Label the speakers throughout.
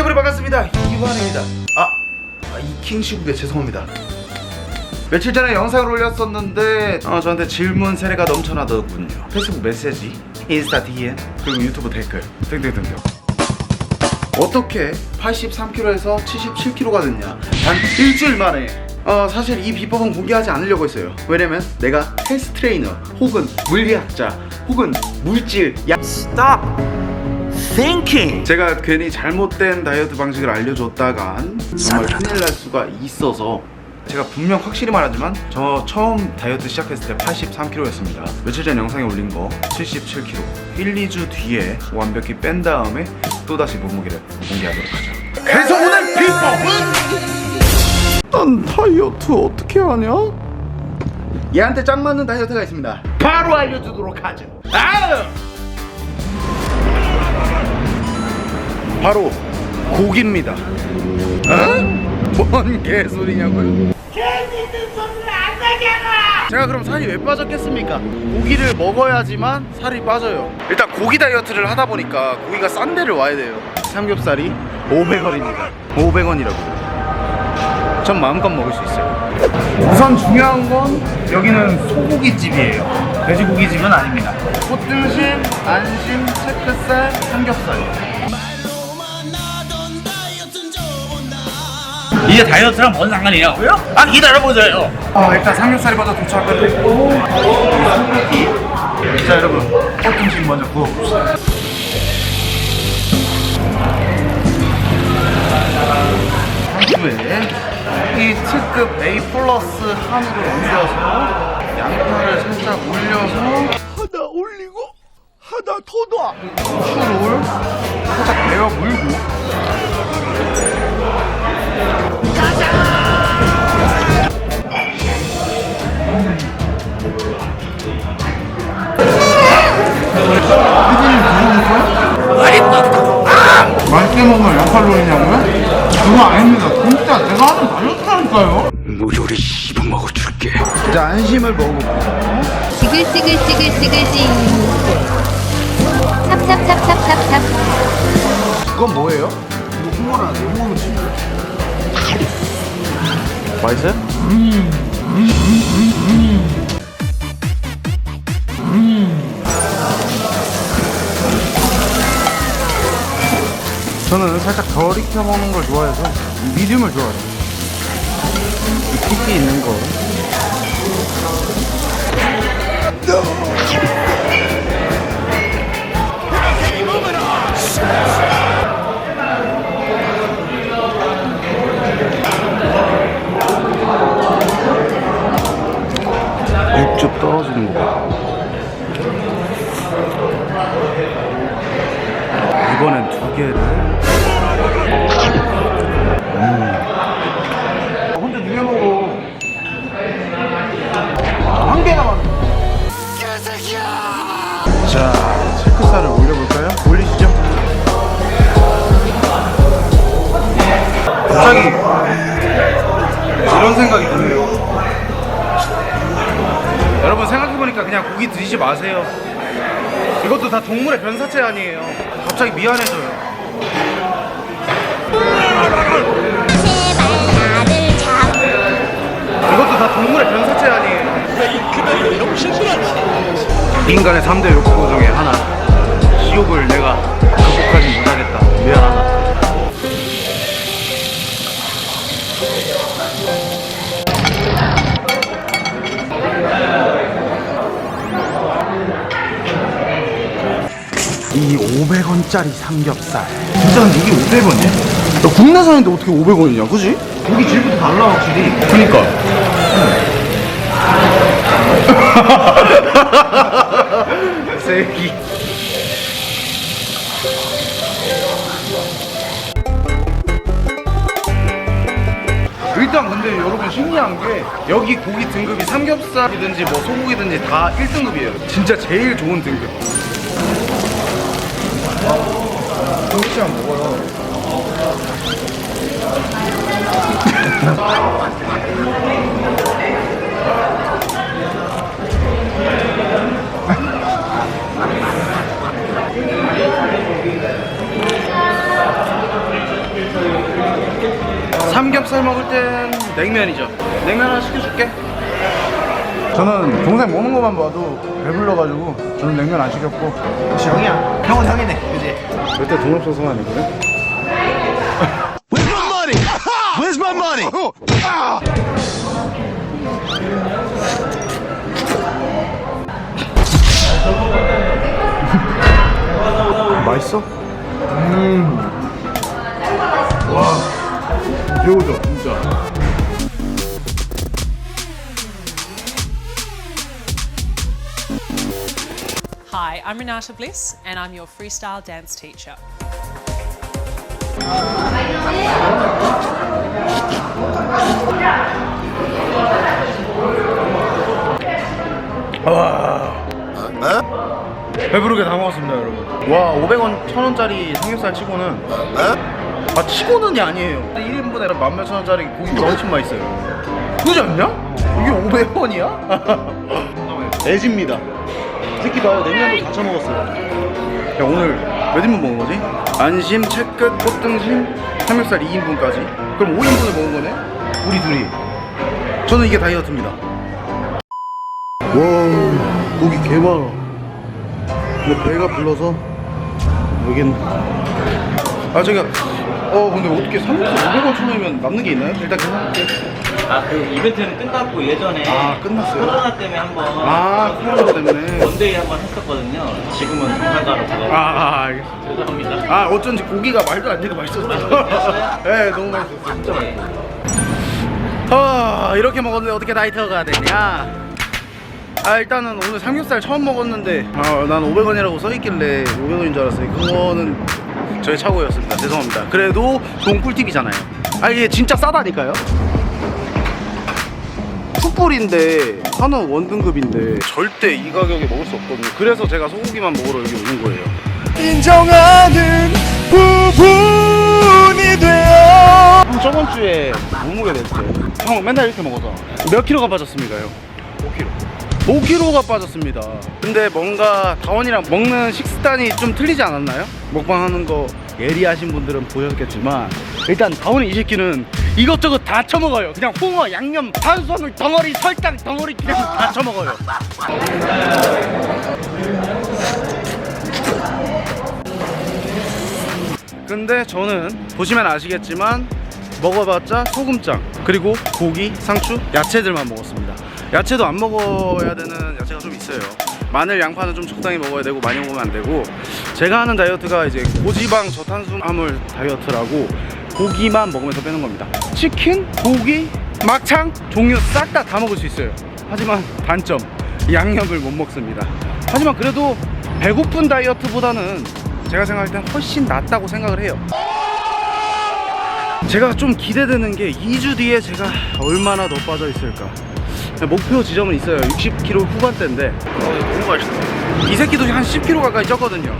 Speaker 1: 시청자분들 반갑습니다. 이관입니다. 아, 아 이킹 시국에 죄송합니다. 며칠 전에 영상을 올렸었는데 어, 저한테 질문 세례가 넘쳐나더군요. 페이스북 메시지, 인스타 DM 그리고 유튜브 댓글 등등등등 어떻게 83kg에서 77kg가 됐냐? 단 일주일 만에. 어, 사실 이 비법은 공개하지 않으려고 했어요. 왜냐면 내가 헬스 트레이너 혹은 물리학자 혹은 물질 야
Speaker 2: Stop thinking.
Speaker 1: 제가 괜히 잘못된 다이어트 방식을 알려줬다간 정말 큰일 날 수가 있어서 제가 분명 확실히 말하지만 저 처음 다이어트 시작했을 때 83kg였습니다. 며칠 전 영상에 올린 거 77kg 1, 2주 뒤에 완벽히 뺀 다음에 또다시 몸무게를 공개하도록 하죠. 그래서 오늘 비법은? 난 다이어트 어떻게 하냐? 얘한테 짱 맞는 다이어트가 있습니다. 바로 알려주도록 하죠. 아유! 바로 고기입니다. 어? 뭔 개소리냐고요? 재밌는 소리를 안 나게 제가 그럼 살이 왜 빠졌겠습니까? 고기를 먹어야지만 살이 빠져요. 일단 고기 다이어트를 하다 보니까 고기가 싼 데를 와야 돼요. 삼겹살이 500원입니다. 500원이라고. 전 마음껏 먹을 수 있어요. 우선 중요한 건 여기는 소고기 집이에요. 돼지고기 집은 아닙니다. 꽃등심, 안심, 체크살, 삼겹살.
Speaker 2: 이게 다이어트랑 뭔 상관이냐고요? 아 기다려보세요.
Speaker 1: 아 일단 삼겹살이 먼저 도착을 했고 자 여러분 꽃등심 먼저 구워봅시다 한주에 이 특급 A 플러스 한으로 올려서 양파를 살짝 올려서 나더 놔. 후추를 살짝 베어 물고 맛있게 먹으면 몇 칼로리냐고요? 그거 아닙니다. 진짜 내가 하는 다이어트라니까요. 무조리 씹어 먹어줄게. 자 안심을 먹어볼게요.
Speaker 3: 지글지글지글지글지 찹찹찹찹찹찹
Speaker 1: 그건 뭐예요? 이거 홍어라는데 홍어는 진짜. 맛있어요? 저는 살짝 덜 익혀 먹는 걸 좋아해서 미디움을 좋아해요. 이 핏기 있는 거. 떨어지는 거 봐. 이번엔 두 개를. 음. 남았네. 자, 체크살을 올려볼까요? 올리시죠. 갑자기 이런 생각이 드네요. 여러분 생각해보니까 그냥 고기 드시지 마세요. 이것도 다 동물의 변사체 아니에요. 갑자기 미안해져요. 이것도 다 동물의 변사체 아니에요. 인간의 3대 욕구 중에 하나. 지옥을 내가 극복하지 못하겠다. 미안하다. 이 500원짜리 삼겹살. 진짜 근데 이게 500원이야? 야, 국내산인데 어떻게 500원이냐, 그지? 고기 질부터 달라, 확실히. 그니까. 새끼. 일단 근데 여러분 신기한 게 여기 고기 등급이 삼겹살이든지 뭐 소고기든지 다 1등급이에요. 진짜 제일 좋은 등급. 한번 먹어요. 삼겹살 먹을 땐 냉면이죠. 냉면 하나 시켜줄게. 저는 동생 먹는 것만 봐도 배불러가지고 저는 냉면 안 시켰고
Speaker 2: 역시 형이야. 형은 형이네. 그지?
Speaker 1: 절대 돈 없어서 아니거든.
Speaker 4: Where's my money? Where's my money?
Speaker 1: 맛있어? 음. 와. 배우죠, 진짜.
Speaker 5: Hi, I'm Renata Bliss, and I'm your freestyle dance teacher.
Speaker 1: 배부르게 다 먹었습니다, 여러분. 와, 500원, 1000원짜리 삼겹살 치고는 아, 치고는 이 아니에요. 1인분에 만 몇천 원짜리 고기가 엄청 맛있어요. 그러지 않냐? 이게 500원이야? 애집니다. 이 새끼 봐요. 냉면도 다 처먹었어요. 야, 오늘 몇 인분 먹은 거지? 안심, 채끝, 꽃등심, 삼겹살 2인분까지. 그럼 5인분을 먹은 거네? 우리 둘이. 저는 이게 다이어트입니다. 와, 고기 개 많아. 근데 배가 불러서 여긴 아 제가 어 근데 어떻게 삼겹살 500원 처음이면 남는 게 있나요? 일단 계산할게
Speaker 2: 아, 그 이벤트는 끝났고 예전에
Speaker 1: 아, 끝났어요?
Speaker 2: 코로나 때문에 한번
Speaker 1: 아 코로나 때문에
Speaker 2: 원데이 한번 했었거든요. 지금은 정상가로 가요.
Speaker 1: 아, 아 알겠습니다
Speaker 2: 죄송합니다.
Speaker 1: 아 어쩐지 고기가 말도 안 되게 맛있었어요 네 너무 맛있었어요 진짜 맛있어요 아 이렇게 먹었는데 어떻게 다이어트가 되냐 아 일단은 오늘 삼겹살 처음 먹었는데 아난 500원이라고 써있길래 500원인 줄 알았어요 그거는 저의 착오였습니다. 죄송합니다. 그래도 좋은 꿀팁이잖아요. 아 이게 진짜 싸다니까요? 숯불인데 한우 원등급인데 절대 이 가격에 먹을 수 없거든요. 그래서 제가 소고기만 먹으러 여기 오는 거예요.
Speaker 4: 인정하는 부분이 되어
Speaker 1: 저번 주에 몸무게 냈을 때형 맨날 이렇게 먹어서 몇 킬로가 빠졌습니까 형? 5kg 5kg가 빠졌습니다. 근데 뭔가 다원이랑 먹는 식단이 좀 틀리지 않았나요? 먹방 하는 거 예리하신 분들은 보셨겠지만 일단 다원이 이 새끼는 이것저것 다 처먹어요. 그냥 홍어, 양념, 탄수화물 덩어리, 설탕 덩어리 그냥 다 처먹어요. 근데 저는 보시면 아시겠지만 먹어봤자 소금장 그리고 고기, 상추, 야채들만 먹었습니다 야채도 안 먹어야 되는 야채가 좀 있어요. 마늘, 양파는 좀 적당히 먹어야 되고 많이 먹으면 안 되고 제가 하는 다이어트가 이제 고지방 저탄수화물 다이어트라고 고기만 먹으면서 빼는 겁니다. 치킨, 고기, 막창 종류 싹 다 다 먹을 수 있어요. 하지만 단점 양념을 못 먹습니다. 하지만 그래도 배고픈 다이어트보다는 제가 생각할 땐 훨씬 낫다고 생각을 해요. 제가 좀 기대되는 게 2주 뒤에 제가 얼마나 더 빠져 있을까 목표 지점은 있어요 60kg 후반대인데 어, 너무 맛있어 이 새끼도 한 10kg 가까이 쪘거든요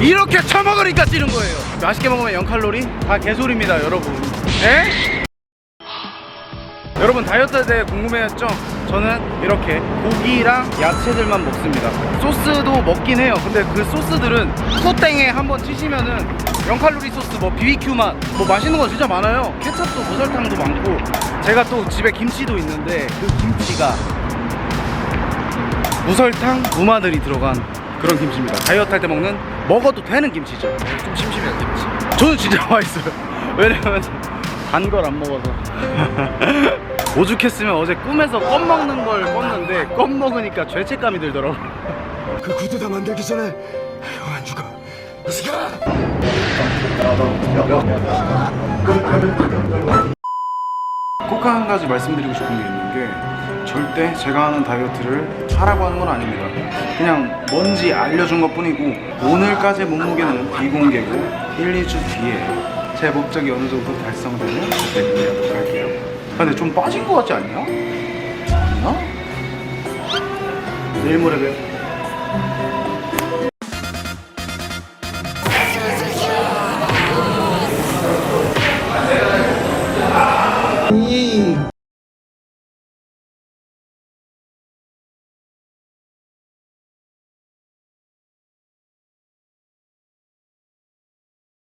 Speaker 1: 이렇게 처먹으니까 찌는 거예요 맛있게 먹으면 0칼로리? 다 개소리입니다 여러분 에? 여러분 다이어트 때 궁금해했죠? 저는 이렇게 고기랑 야채들만 먹습니다. 소스도 먹긴 해요. 근데 그 소스들은 소땡에 한번 치시면은 0칼로리 소스 뭐 BBQ 맛뭐 맛있는 거 진짜 많아요. 케첩도 무설탕도 많고. 제가 또 집에 김치도 있는데 그 김치가 무설탕 무마늘이 들어간 그런 김치입니다. 다이어트 할 때 먹는 먹어도 되는 김치죠. 좀 심심해요 김치. 저는 진짜 맛있어요. 왜냐면 단 걸 안 먹어서 오죽했으면 어제 꿈에서 껌 먹는 걸 꿨는데 껌 먹으니까 죄책감이 들더라고
Speaker 4: 그 구두 다 만들기 전에 형안 죽어 어서
Speaker 1: 가꼭 한 가지 말씀드리고 싶은 게 있는 게 절대 제가 하는 다이어트를 하라고 하는 건 아닙니다. 그냥 뭔지 알려준 것 뿐이고 오늘까지 몸무게는 비공개고 1, 2주 뒤에 제 목적이 어느 정도 달성되면 그때 공개하도록 할게요. 근데 좀 빠진 것 같지 않냐? 아니야? 내일 모레 봬요.